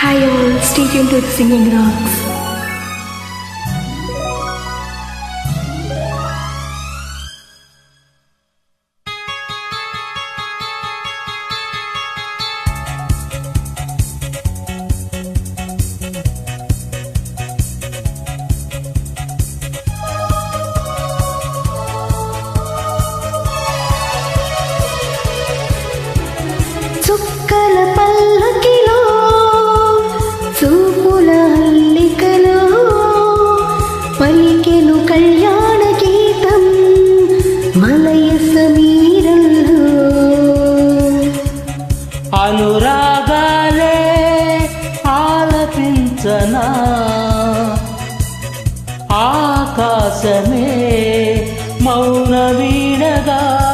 Hi all, stay tuned to the Singing Rocks. పలికెను కళ్యాణ గీతం మలయ సమీరంలో. అనురాగాలే ఆలపించనా? ఆకాశమే మౌన వీణగా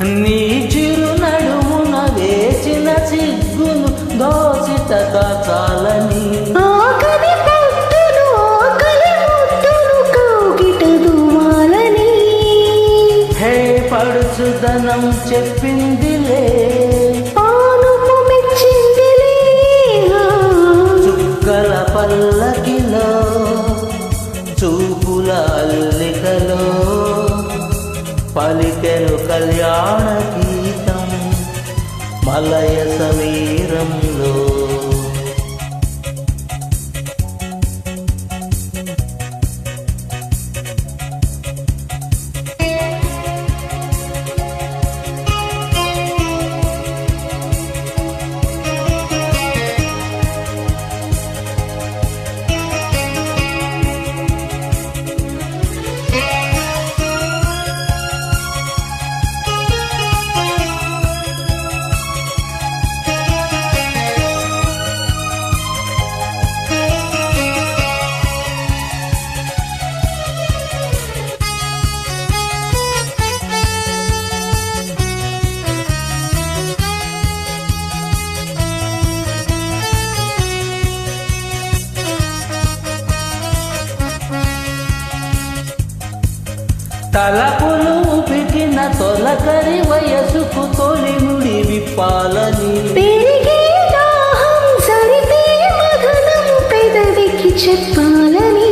నీ చిరు నడుమున వేసిన సిగ్గును దోసిట చాలని పడుచుదనం చెప్పిందిలే. చుక్కల పల్లకిలో చూపుల అల్లికలో పలికెను కళ్యాణ గీతం మలయ సమీరం తలపులు పిటిన తొలకరి వయసుకు తొలి ముడి విప్పాలని. చెప్పాలని.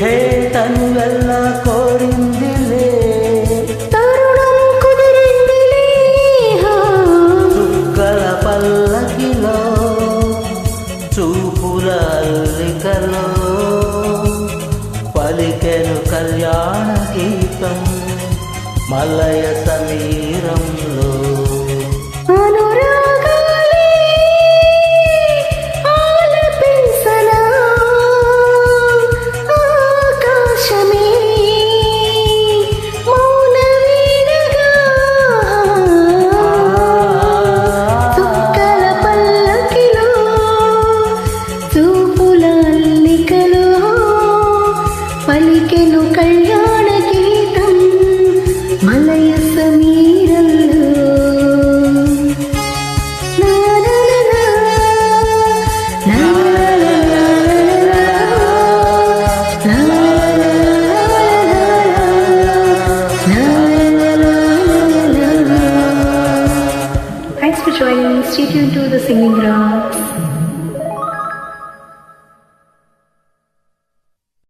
హే తను వెళ్ళ కోరిందిలే. తరుణం కుదిరిందిలే. హా. చుక్కల పల్లకిలో చూపుల అల్లికలో పలికెను కళ్యాణ సమీరంలో stay tuned to the singing rocks.